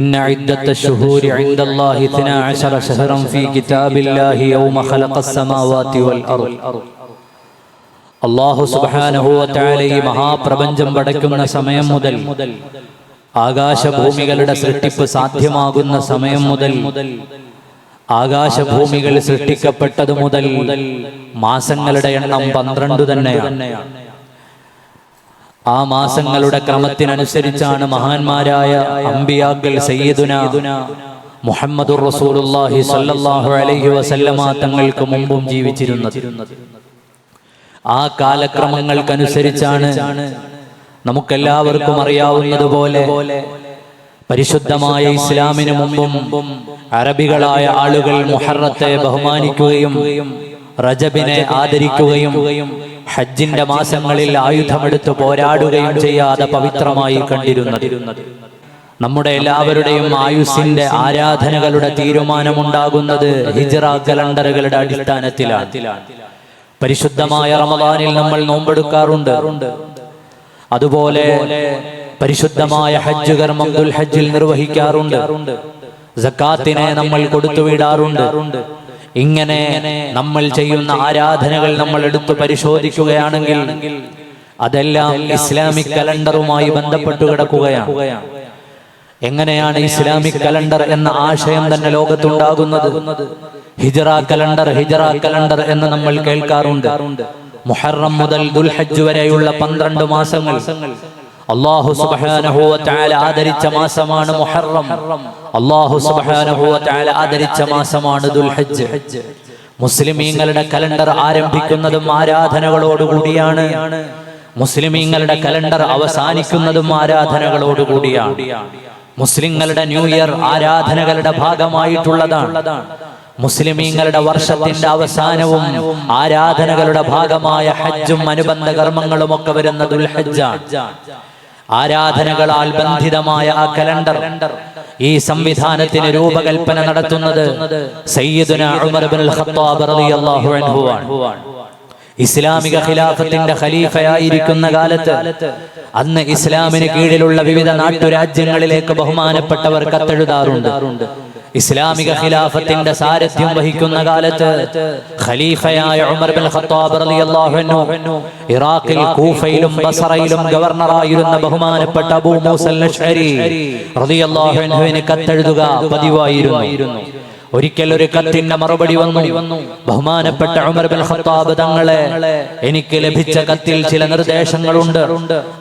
إن عدة الشهور عند الله اثنا عشر شهرا في كتاب الله يوم خلق السماوات والأرض അള്ളാഹു സുബാനഹുവത്തായ ഈ മഹാപ്രപഞ്ചം പടയ്ക്കുന്ന സമയം മുതൽ ആകാശഭൂമികളുടെ സൃഷ്ടിപ്പ് സാധ്യമാകുന്ന സമയം മുതൽ ആകാശഭൂമികൾ സൃഷ്ടിക്കപ്പെട്ടത് മുതൽ മാസങ്ങളുടെ എണ്ണം പന്ത്രണ്ട് തന്നെയാണ് ആ മാസങ്ങളുടെ ക്രമത്തിനനുസരിച്ചാണ് മഹാന്മാരായ അംബിയാക്കൽ സയ്യിദുന മുഹമ്മദുർ റസൂലുള്ളാഹി സ്വല്ലല്ലാഹു അലൈഹി വസല്ലമ തങ്ങൾക്ക് മുമ്പും ജീവിച്ചിരുന്നത്. ആ കാലക്രമങ്ങൾക്കനുസരിച്ചാണ് നമുക്കെല്ലാവർക്കും അറിയാവുന്നതുപോലെ പരിശുദ്ധമായ ഇസ്ലാമിന് മുമ്പും അറബികളായ ആളുകൾ മുഹറത്തെ ബഹുമാനിക്കുകയും റജബിനെ ആദരിക്കുകയും ഹജ്ജിന്റെ മാസങ്ങളിൽ ആയുധമെടുത്ത് പോരാടുകയും ചെയ്യാതെ പവിത്രമായി കണ്ടിരുന്നത്. നമ്മുടെ എല്ലാവരുടെയും ആയുസിന്റെ ആരാധനകളുടെ തീരുമാനമുണ്ടാകുന്നത് ഹിജറ കലണ്ടറുകളുടെ അടിസ്ഥാനത്തിലാണ്. പരിശുദ്ധമായ റമദാനിൽ നമ്മൾ നോമ്പെടുക്കാറുണ്ട്. അതുപോലെ പരിശുദ്ധമായ ഹജ്ജ് കർമ്മം ദുൽ ഹജ്ജിൽ നിർവഹിക്കാറുണ്ട്. ജക്കാത്തിനെ നമ്മൾ കൊടുത്തുവിടാറുണ്ട് ഇങ്ങനെ നമ്മൾ ചെയ്യുന്ന ആരാധനകൾ നമ്മൾ എടുത്തു പരിശോധിക്കുകയാണെങ്കിൽ അതെല്ലാം ഇസ്ലാമിക് കലണ്ടറുമായി ബന്ധപ്പെട്ടു കിടക്കുകയാണ്. എങ്ങനെയാണ് ഇസ്ലാമിക് കലണ്ടർ എന്ന ആശയം തന്നെ ലോകത്തുണ്ടാകുന്നത്? ഹിജറ കലണ്ടർ ഹിജറ കലണ്ടർ എന്ന് നമ്മൾ കേൾക്കാറുണ്ട്. മുഹറം മുതൽ ദുൽഹജ് വരെയുള്ള പന്ത്രണ്ട് മാസങ്ങൾ അള്ളാഹു തആല ആദരിച്ച മാസമാണ് മുഹറം. അള്ളാഹു തആല ആദരിച്ച മാസമാണ് ദുൽഹജ്ജ് മുസ്ലിമീങ്ങളുടെ കലണ്ടർ ആരംഭിക്കുന്നതും ആരാധനകളോടുകൂടിയാണ് മുസ്ലിമീങ്ങളുടെ കലണ്ടർ അവസാനിക്കുന്നതും ആരാധനകളോടുകൂടിയാണ് മുസ്ലിങ്ങളുടെ ന്യൂ ഇയർ ആരാധനകളുടെ ഭാഗമായിട്ടുള്ളതാണ്. മുസ്ലിമീങ്ങളുടെ വർഷത്തിന്റെ അവസാനവും ആരാധനകളുടെ ഭാഗമായ ഹജ്ജും അനുബന്ധ കർമ്മങ്ങളും ഒക്കെ വരുന്ന ദുൽഹജ്ജാണ് ആരാധനകളാൽ ബന്ധിതമായ ആ കലണ്ടർ ഈ സംവിധാനത്തിന് രൂപകൽപ്പന നടത്തുന്നത് ഇസ്ലാമിക ഖിലാഫത്തിന്റെ ഖലീഫയായിരിക്കുന്ന കാലത്ത് അന്ന് ഇസ്ലാമിന് കീഴിലുള്ള വിവിധ നാട്ടുരാജ്യങ്ങളിലേക്ക് ബഹുമാനപ്പെട്ടവർ കത്തെഴുതാറുണ്ട്. ഇസ്ലാമിക ഖിലാഫത്തിന്റെ സാരഥ്യം വഹിക്കുന്ന കാലത്ത് ഖലീഫയായ ഉമർ ബിൻ ഖത്താബ് റളിയല്ലാഹു അൻഹു ഇറാഖിൽ കൂഫയിലും ബസറയിലും ഗവർണറായിരുന്ന ബഹുമാനപ്പെട്ട അബൂ മൂസൽ അശ്അരി റളിയല്ലാഹു അൻഹുവിന് കത്തെഴുതുക പതിവായിരുന്നു. ഒരിക്കൽ ഒരു കത്തിന്റെ മറുപടി വന്നു. ബഹുമാനപ്പെട്ട ഉമർ ബിൻ ഖത്താബ് തങ്ങളെ എനിക്ക് ലഭിച്ച കത്തിൽ ചില നിർദ്ദേശങ്ങളുണ്ട്.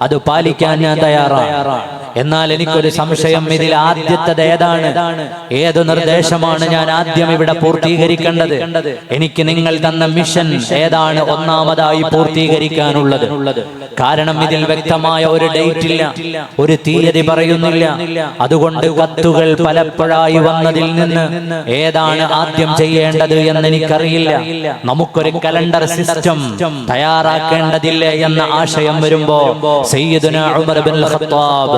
അത് പാലിക്കാൻ ഞാൻ തയ്യാറാണ്. എന്നാൽ എനിക്കൊരു സംശയം ഇതിൽ ആദ്യത്തത് ഏതാണ്? ഏത് നിർദ്ദേശമാണ് ഞാൻ ആദ്യം ഇവിടെ പൂർത്തീകരിക്കേണ്ടത്? എനിക്ക് നിങ്ങൾ തന്ന മിഷൻ ഏതാണ്? ഒന്നാമതായി പൂർത്തീകരിക്കാനുള്ളത്. കാരണം ഇതിൽ വ്യക്തമായ ഒരു ഡേറ്റ് ഇല്ല ഒരു തീയതി പറയുന്നില്ല. അതുകൊണ്ട് കത്തുകൾ പലപ്പോഴായി വന്നതിൽ നിന്ന് ഏതാണ് ആദ്യം ചെയ്യേണ്ടത് എന്ന് എനിക്കറിയില്ല. നമുക്കൊരു കലണ്ടർ സിസ്റ്റം തയ്യാറാക്കേണ്ടതില്ലേ എന്ന ആശയം വരുമ്പോ സയ്യിദുന ഉമർ ബിൻ ഖത്താബ്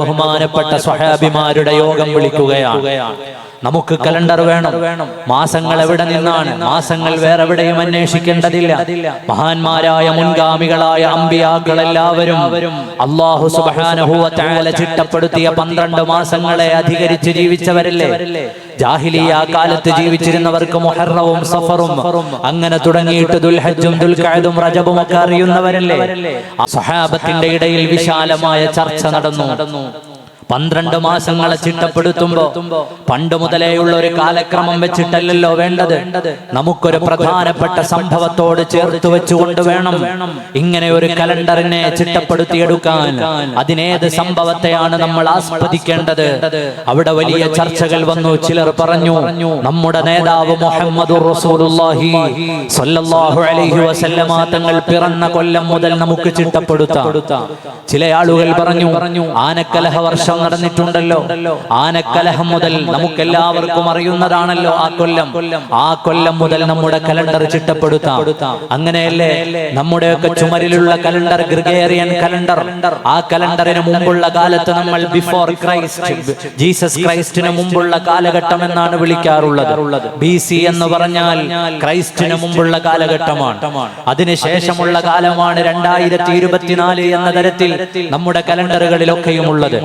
ബഹുമാനപ്പെട്ട സ്വഹാബിമാരുടെ യോഗം വിളിക്കുകയാണ്. നമുക്ക് കലണ്ടർ വേണം. മാസങ്ങൾ എവിടെ നിന്നാണ്? മാസങ്ങൾ വേറെ എവിടെയും അന്വേഷിക്കേണ്ടതില്ല. മഹാന്മാരായ മുൻഗാമികളായ അമ്പിയാക്കൾ എല്ലാവരും അള്ളാഹു സുബ്ഹാനഹു വ തആല ചിട്ടപ്പെടുത്തിയ പന്ത്രണ്ട് മാസങ്ങളെ അധികരിച്ച് ജീവിച്ചവരല്ലേ? ജാഹിലിയ കാലത്ത് ജീവിച്ചിരുന്നവർക്ക് മുഹറവും സഫറും. അങ്ങനെ തുടങ്ങിയിട്ട് ദുൽഹജ്ജും ദുൽഖഅദും റജബും ഒക്കെ അറിയുന്നവരല്ലേ? സഹാബത്തിന്റെ ഇടയിൽ വിശാലമായ ചർച്ച നടന്നു. പന്ത്രണ്ട് മാസങ്ങളെ ചിട്ടപ്പെടുത്തുമ്പോ പണ്ട് മുതലേയുള്ള ഒരു കാലക്രമം വെച്ചിട്ടല്ലല്ലോ വേണ്ടത്. നമുക്കൊരു പ്രധാനപ്പെട്ട സംഭവത്തോട് ചേർത്ത് വെച്ചുകൊണ്ട് വേണം ഇങ്ങനെ ഒരു കലണ്ടറിനെ ചിട്ടപ്പെടുത്തിയെടുക്കാൻ. അതിനേത് സംഭവത്തെയാണ് നമ്മൾ ആസ്വദിക്കേണ്ടത്. അവിടെ വലിയ ചർച്ചകൾ വന്നു. ചിലർ പറഞ്ഞു നമ്മുടെ നേതാവ് മുഹമ്മദ് തങ്ങൾ പിറന്ന കൊല്ലം മുതൽ നമുക്ക് ചിട്ടപ്പെടുത്താം. ചില ആളുകൾ പറഞ്ഞു ആനക്കലഹ വർഷം നടന്നിട്ടുണ്ടല്ലോ. ആനക്കലഹം മുതൽ നമുക്കെല്ലാവർക്കും അറിയുന്നതാണല്ലോ ആ കൊല്ലം. ആ കൊല്ലം മുതൽ നമ്മുടെ കലണ്ടർ ചിട്ടപ്പെടുത്താം. അങ്ങനെയല്ലേ? നമ്മുടെയൊക്കെ ചുമരിലുള്ള കലണ്ടർ ഗ്രിഗേറിയൻ കലണ്ടർ. ആ കലണ്ടറിന് മുമ്പുള്ള കാലത്ത് നമ്മൾ ബിഫോർ ക്രൈസ്റ്റ് ജീസസ് ക്രൈസ്റ്റിന് മുമ്പുള്ള കാലഘട്ടം എന്നാണ് വിളിക്കാറുള്ളത്. ബി സി എന്ന് പറഞ്ഞാൽ ക്രൈസ്റ്റിന് മുമ്പുള്ള കാലഘട്ടമാണ്. അതിനുശേഷമുള്ള കാലമാണ് രണ്ടായിരത്തി ഇരുപത്തിനാല് എന്ന തരത്തിൽ നമ്മുടെ കലണ്ടറുകളിലൊക്കെയും ഉള്ളത്.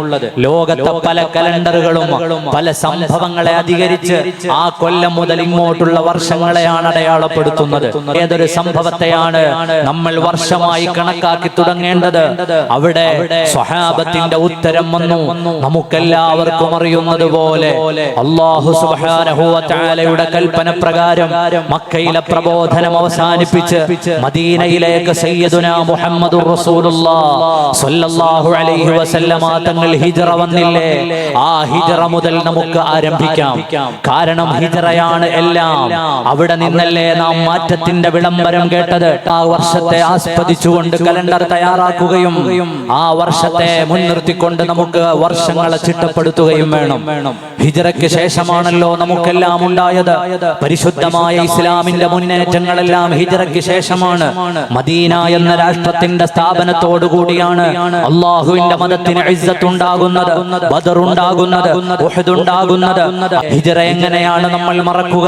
ലോകത്തെ പല കലണ്ടറുകളും പല സംഭവങ്ങളെ അധികരിച്ച് ആ കൊല്ലം മുതൽ ഇങ്ങോട്ടുള്ള വർഷങ്ങളെയാണ് അടയാളപ്പെടുത്തുന്നത്. ഏതൊരു സംഭവത്തെയാണ് നമ്മൾ വർഷമായി കണക്കാക്കി തുടങ്ങേണ്ടത്? അവിടെ സ്വഹാബത്തിന്റെ ഉത്തരം വന്നു. നമുക്കെല്ലാവർക്കും അറിയുന്നത് പോലെ അള്ളാഹു കൽപ്പന പ്രകാരം മക്കയിലെ പ്രബോധനം അവസാനിപ്പിച്ച് മദീനയിലേക്ക് സയ്യദുന മുഹമ്മദ് സ്വല്ലല്ലാഹു അലൈഹി വസല്ലമ തങ്ങൾ ഹിജറ വന്നില്ലേ? ആ ഹിജറ മുതൽ നമുക്ക് ആരംഭിക്കാം. കാരണം ഹിജറയാണ് എല്ലാം. അവിടെ നിന്നല്ലേ നാം മാറ്റത്തിന്റെ വിളംബരം കേട്ടത്. ആ വർഷത്തെ ആസ്പദിച്ചുകൊണ്ട് കലണ്ടർ തയ്യാറാക്കുകയും ആ വർഷത്തെ മുൻനിർത്തിക്കൊണ്ട് നമുക്ക് വർഷങ്ങളെ ചിട്ടപ്പെടുത്തുകയും വേണം. ഹിജറയ്ക്ക് ശേഷമാണല്ലോ നമുക്കെല്ലാം ഉണ്ടായത്. പരിശുദ്ധമായ ഇസ്ലാമിന്റെ മുന്നേറ്റങ്ങളെല്ലാം ഹിജറയ്ക്ക് ശേഷമാണ്. മദീന എന്ന രാഷ്ട്രത്തിന്റെ സ്ഥാപനത്തോടു കൂടിയാണ് അള്ളാഹുവിന്റെ മതത്തിന് ഉണ്ടാകുന്നത് ബദർ ഉണ്ടാകുന്നത് ഉണ്ടാകുന്നത് ഹിജറ എങ്ങനെയാണ് നമ്മൾ മറക്കുക?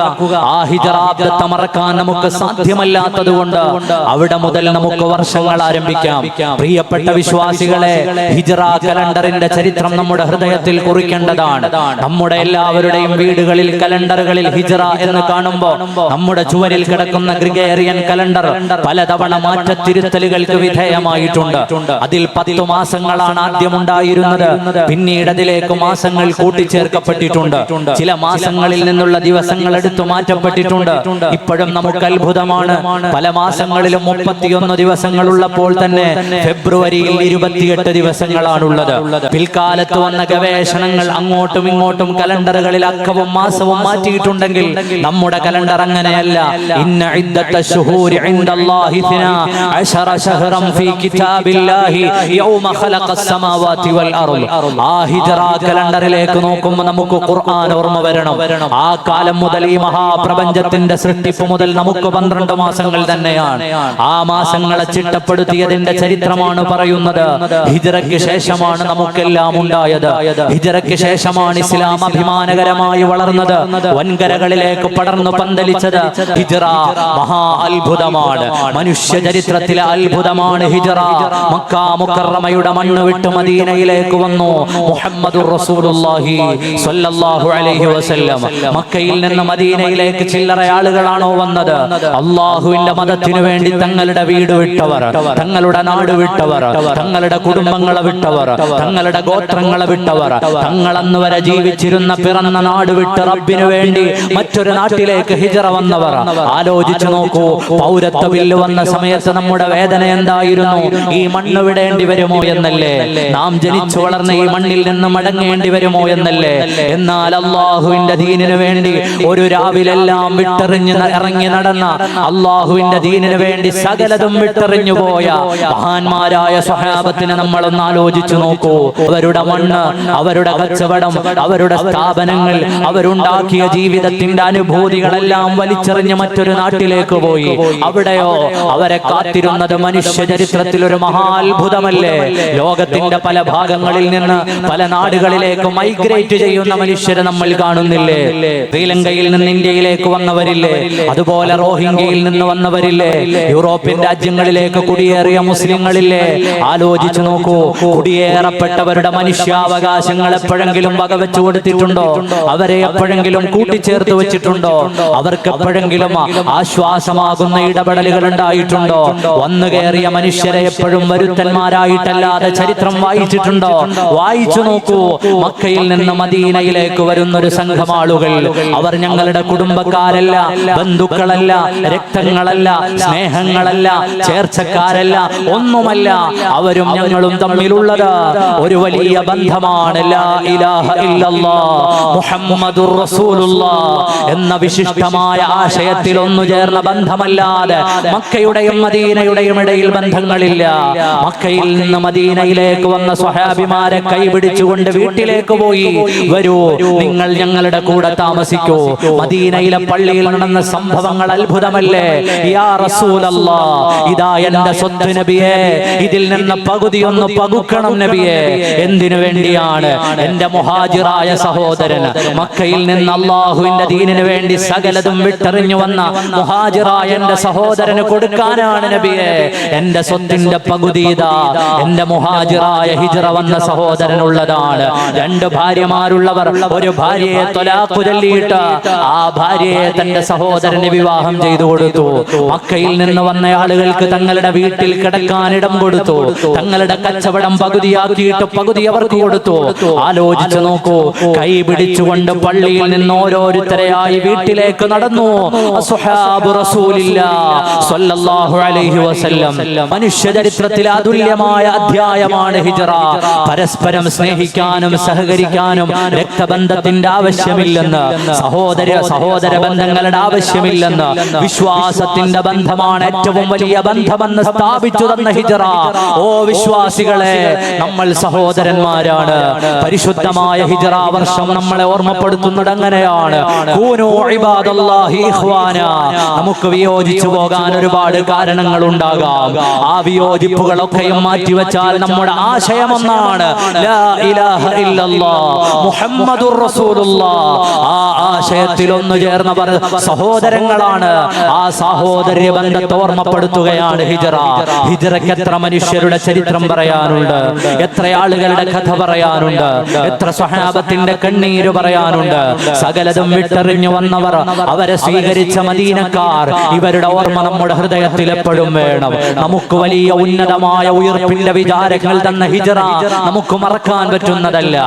ആ ഹിജറാബ്ദത്തെ മറക്കാൻ നമുക്ക് സാധ്യമല്ലാത്തത് കൊണ്ട് അവിടെ മുതൽ നമുക്ക് വർഷങ്ങൾ ആരംഭിക്കാം. പ്രിയപ്പെട്ട വിശ്വാസികളെ ഹിജറ കലണ്ടറിന്റെ ചരിത്രം നമ്മുടെ ഹൃദയത്തിൽ കുറിക്കേണ്ടതാണ്. നമ്മുടെ എല്ലാവരുടെയും വീടുകളിൽ കലണ്ടറുകളിൽ ഹിജറ എന്ന് കാണുമ്പോൾ നമ്മുടെ ചുവരിൽ കിടക്കുന്ന ഗ്രിഗേറിയൻ കലണ്ടർ പലതവണ മാറ്റത്തിരുത്തലുകൾക്ക് വിധേയമായിട്ടുണ്ട്. അതിൽ പത്തു മാസങ്ങളാണ് ആദ്യം ഉണ്ടായിരുന്നത് പിന്നീട് അതിലേക്ക് മാസങ്ങൾ കൂട്ടിച്ചേർക്കപ്പെട്ടിട്ടുണ്ട്. ചില മാസങ്ങളിൽ നിന്നുള്ള ദിവസങ്ങൾ എടുത്തു മാറ്റപ്പെട്ടിട്ടുണ്ട്. ഇപ്പോഴും നമുക്ക് അത്ഭുതമാണ്. പല മാസങ്ങളിലും മുപ്പത്തിയൊന്ന് ദിവസങ്ങളുള്ളപ്പോൾ തന്നെ ഫെബ്രുവരിയിൽ ഇരുപത്തിയെട്ട് ദിവസങ്ങളാണുള്ളത്. പിൽക്കാലത്ത് വന്ന ഗവേഷണങ്ങൾ അങ്ങോട്ടും ഇങ്ങോട്ടും കലണ്ടറുകളിൽ അക്കവും മാസവും മാറ്റിയിട്ടുണ്ടെങ്കിൽ നമ്മുടെ കലണ്ടർ അങ്ങനെയല്ല. ഇന്ന ഇദ്ദത്ത ശുഹൂരി ഇൻദല്ലാഹി ഇത്നാ അശറ ശഹറം ഫീ കിതാബില്ലാഹി യൗമ ഖലഖസ് സമാവാതി വൽ അർൾ ആ ഹിജറ കലണ്ടറിലേക്ക് നോക്കുമ്പോൾ നമുക്ക് ഖുർആൻ ഓർമ്മ വരണം. ആ കാലം മുതൽ ഈ മഹാപ്രപഞ്ചത്തിന്റെ സൃഷ്ടിപ്പ് മുതൽ നമുക്ക് പന്ത്രണ്ട് മാസങ്ങൾ തന്നെയാണ്. ആ മാസങ്ങളെ ചിട്ടപ്പെടുത്തിയതിന്റെ ചരിത്രമാണ് പറയുന്നത്. ഹിജറയ്ക്ക് ശേഷമാണ് നമുക്കെല്ലാം ഉണ്ടായത്. ഹിജറയ്ക്ക് ശേഷമാണ് ഇസ്ലാം അഭിമാനകരമായി വളർന്നത് വൻകരകളിലേക്ക് പടർന്നു പന്തലിച്ചത് ഹിജറ. മഹാ അത്ഭുതമാണ്. മനുഷ്യ ചരിത്രത്തിലെ അത്ഭുതമാണ് ഹിജറ. മക്ക മുക്കറമയുടെ മണ്ണ് വിട്ട് മദീനയിലേക്ക് വന്നു. മുഹമ്മദ് റസൂലുള്ളാഹി സ്വല്ലല്ലാഹു അലൈഹി വസല്ലം. മക്കയിൽ നിന്ന് മദീനയിലേക്ക് ചില്ലറ ആളുകളാണോ വന്നത്? അള്ളാഹുവിന്റെ മതത്തിനു വേണ്ടി തങ്ങളുടെ വീട് വിട്ടവർ തങ്ങളുടെ നാട് വിട്ടവർ തങ്ങളുടെ കുടുംബങ്ങളെ വിട്ടവർ തങ്ങളുടെ ഗോത്രങ്ങളെ വിട്ടവർ. തങ്ങളന്ന് വരെ ജീവിച്ചിരുന്ന പിറന്ന നാട് വിട്ട് റബ്ബിനു വേണ്ടി മറ്റൊരു നാട്ടിലേക്ക് ഹിജറ വന്നവർ. ആലോചിച്ചു നോക്കൂ പൗരത്വ ബില്ല് വന്ന സമയത്ത് നമ്മുടെ വേദന എന്തായിരുന്നു? ഈ മണ്ണ് വിടേണ്ടി വരുമോ എന്നല്ലേ? നാം ജനിച്ചു വളർന്ന ഈ മണ്ണിൽ നിന്ന് മടങ്ങേണ്ടി വരുമോ എന്നല്ലേ? എന്നാൽ അള്ളാഹുവിന്റെ ദീനിനു വേണ്ടി ഒരു രാവിലെല്ലാം വിട്ടെറിഞ്ഞ് ഇറങ്ങി നടന്ന അള്ളാഹുവിന്റെ ദീനിനു വേണ്ടി സകലതും വിട്ടെറിഞ്ഞു പോയ മഹാന്മാരായ സ്വഹാബത്തിനെ നമ്മളൊന്ന് ആലോചിച്ചു നോക്കൂ. അവരുടെ മണ്ണ് അവരുടെ കച്ചവടം അവരുടെ സ്ഥാപനങ്ങൾ അവരുണ്ടാക്കിയ ജീവിതത്തിന്റെ അനുഭൂതികളെല്ലാം വലിച്ചെറിഞ്ഞ് മറ്റൊരു നാട്ടിലേക്ക് പോയി. അവിടെയോ അവരെ കാത്തിരുന്നത് മനുഷ്യ ചരിത്രത്തിൽ ഒരു മഹാത്ഭുതമല്ലേ? ലോകത്തിന്റെ പല ഭാഗങ്ങളിൽ നിന്ന് പല നാടുകളിലേക്ക് മൈഗ്രേറ്റ് ചെയ്യുന്ന മനുഷ്യരെ നമ്മൾ കാണുന്നില്ലേ? ശ്രീലങ്കയിൽ നിന്ന് ഇന്ത്യയിലേക്ക് വന്നവരില്ലേ? അതുപോലെ റോഹിംഗ്യയിൽ നിന്ന് വന്നവരില്ലേ? യൂറോപ്യൻ രാജ്യങ്ങളിലേക്ക് കുടിയേറിയ മുസ്ലിങ്ങളില്ലേ? ആലോചിച്ചു നോക്കൂ. കുടിയേറപ്പെട്ടവരുടെ മനുഷ്യാവകാശങ്ങൾ എപ്പോഴെങ്കിലും വകവെച്ചു കൊടുത്തിട്ടുണ്ടോ അവരെ എപ്പോഴെങ്കിലും കൂട്ടിച്ചേർത്ത് വെച്ചിട്ടുണ്ടോ? അവർക്ക് എപ്പോഴെങ്കിലും ആശ്വാസമാകുന്ന ഇടപെടലുകൾ ഉണ്ടായിട്ടുണ്ടോ? വന്നു കയറിയ മനുഷ്യരെ എപ്പോഴും വരുത്തന്മാരായിട്ടല്ലാതെ ചരിത്രം വായിച്ചിട്ടുണ്ടോ? വായിച്ചു നോക്കൂ. മക്കയിൽ നിന്ന് മദീനയിലേക്ക് വരുന്ന ഒരു സംഘം ആളുകൾ അവർ ഞങ്ങളുടെ കുടുംബക്കാരല്ല ബന്ധുക്കളല്ല രക്തങ്ങളല്ല സ്നേഹങ്ങളല്ല ചേർച്ചക്കാരല്ല ഒന്നുമല്ല. അവരും ഞങ്ങളും തമ്മിലുള്ളത് ഒരു വലിയ ബന്ധമാണ്. ഇലാഹ ഇല്ലല്ലാഹ് മുഹമ്മദുർ റസൂലുള്ള എന്ന വിശിഷ്ടമായ ആശയത്തിൽ ഒന്നു ചേർന്ന ബന്ധമല്ലാതെ മക്കയുടെയും മദീനയുടെയും ഇടയിൽ ബന്ധങ്ങളില്ല. മക്കയിൽ നിന്ന് മദീനയിലേക്ക് വന്ന സ്വഹാബിമാരെ കൈപിടിച്ചുകൊണ്ട് വീട്ടിലേക്ക് പോയി. വരൂ നിങ്ങൾ ഞങ്ങളുടെ കൂടെ താമസിക്കൂ. മദീനയിലെ പള്ളിയിൽ നടന്ന സംഭവങ്ങൾ അത്ഭുതമല്ലേ? യാ റസൂലല്ലാ ഇതാ എന്റെ സ്വത്ത് നബിയെ ഇതിൽ നിന്ന് പകുതി ഒന്ന് പകുക്കണം നബിയെ. എന്തിനു വേണ്ടിയാണ്? എന്റെ മുഹാജിറായ സഹോദരന് മക്കയിൽ നിന്ന് അള്ളാഹുവിന്റെ ദീനിനു വേണ്ടി സകലതും വിട്ടറിഞ്ഞു വന്ന മുഹാജിറായ എന്റെ സഹോദരന് കൊടുക്കാനാണ് നബിയെ. എന്റെ സ്വത്തിന്റെ പകുതി ഇതാ എന്റെ മുഹാജിറായ ഹിജറ വന്ന സഹോദരനുള്ളതാണ് രണ്ട് ഭാര്യമാരുള്ളവർ ഒരു ഭാര്യയെ തൊലാക്കുതല്ലിയിട്ട് ചൊല്ലിയിട്ട് ആ ഭാര്യയെ തന്റെ സഹോദരന് വിവാഹം ചെയ്തു കൊടുത്തു. മക്കയിൽ നിന്ന് വന്ന ആളുകൾക്ക് തങ്ങളുടെ വീട്ടിൽ കിടക്കാനിടം കൊടുത്തു. തങ്ങളുടെ കച്ചവടം പകുതിയാക്കിയിട്ട് പകുതി അവർക്ക് കൊടുത്തു. ആലോചിച്ചു നോക്കൂ. കൈ പിടിച്ചുകൊണ്ട് പള്ളിയിൽ നിന്ന് ഓരോരുത്തരെയായി വീട്ടിലേക്ക് നടന്നു. അസ്ഹാബു റസൂലില്ലാ സ്വല്ലല്ലാഹു അലൈഹി വസല്ലം. മനുഷ്യ ചരിത്രത്തിൽ അതുല്യമായ അധ്യായമാണ് ഹിജറ. പരസ്പരം സ്നേഹിക്കാനും സഹകരിക്കാനും രക്തബന്ധത്തിന്റെ ആവശ്യമില്ലെന്ന്. സഹോദര സഹോദര ബന്ധങ്ങളുടെ ആവശ്യമില്ലെന്ന്. വിശ്വാസത്തിന്റെ ബന്ധമാണ് ഏറ്റവും വലിയ ബന്ധമെന്ന് സ്ഥാപിച്ചു തന്ന ഹിജറ. ഓ വിശ്വാസികളെ നമ്മൾ സഹോദരന്മാരാണ്. പരിശുദ്ധമായ ഹിജറ. വർഷം നമ്മളെ ഓർമ്മപ്പെടുത്തുന്നത് അങ്ങനെയാണ്. നമുക്ക് വിയോജിച്ചു പോകാൻ ഒരുപാട് കാരണങ്ങൾ ഉണ്ടാകാം ആ വിയോജിപ്പുകളൊക്കെയും മാറ്റിവെച്ചാൽ നമ്മുടെ ആശയം ഒന്നാണ് ആ ആശയത്തിൽ ഒന്ന് ചേർന്നവർ സഹോദരങ്ങളാണ്. ആ സഹോദര്യ ബന്ധത്തെ ഓർമ്മപ്പെടുത്തുകയാണ് ഹിജറ. ഹിജറയ്ക്ക് എത്ര മനുഷ്യരുടെ ചരിത്രം പറയാനുണ്ട്. എത്ര ആളുകളുടെ കഥ പറയാനുണ്ട്. എത്ര സ്വഹാബത്തിന്റെ കണ്ണീര് പറയാനുണ്ട്. സകലതും വിട്ടെറിഞ്ഞു വന്നവർ അവരെ സ്വീകരിച്ച മദീനക്കാർ ഇവരുടെ ഓർമ്മ നമ്മുടെ ഹൃദയത്തിൽ എപ്പോഴും വേണം. നമുക്ക് വലിയ ഉന്നതമായ ഉയർപ്പിന്റെ വിചാരങ്ങൾ തന്ന ഹിജറ നമുക്ക് മറക്കാൻ പറ്റുന്നതല്ല.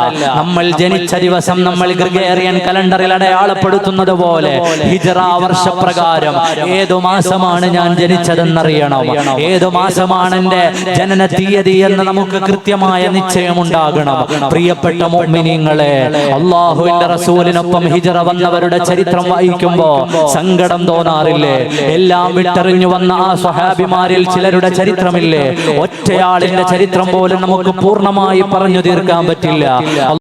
നമ്മൾ ജനിച്ച ദിവസം നമ്മൾ ഗ്രിഗേറിയൻ കലണ്ടറിൽ അടയാളപ്പെടുത്തുന്നത് പോലെ ഹിജറ വർഷപ്രകാരം ഏതു മാസമാണ് ഞാൻ ജനിച്ചതെന്നറിയണം. ഏതു മാസമാണ് എന്റെ ജനന തീയതി എന്ന് നമുക്ക് കൃത്യമായ നിശ്ചയം ഉണ്ടാകണം പ്രിയപ്പെട്ട മോമിനിങ്ങളെ അള്ളാഹുവിന്റെ റസൂലിനൊപ്പം ഹിജറ വന്നവരുടെ ചരിത്രം വായിക്കുമ്പോ സങ്കടം തോന്നാറില്ലേ? എല്ലാം വിട്ടറിഞ്ഞു വന്ന ആ സ്വഹാബിമാരിൽ ചിലരുടെ ചരിത്രമില്ലേ? ഒറ്റയാളിന്റെ ചരിത്രം പോലും നമുക്ക് പൂർണമായി പറഞ്ഞു തീർക്കാൻ പറ്റില്ല.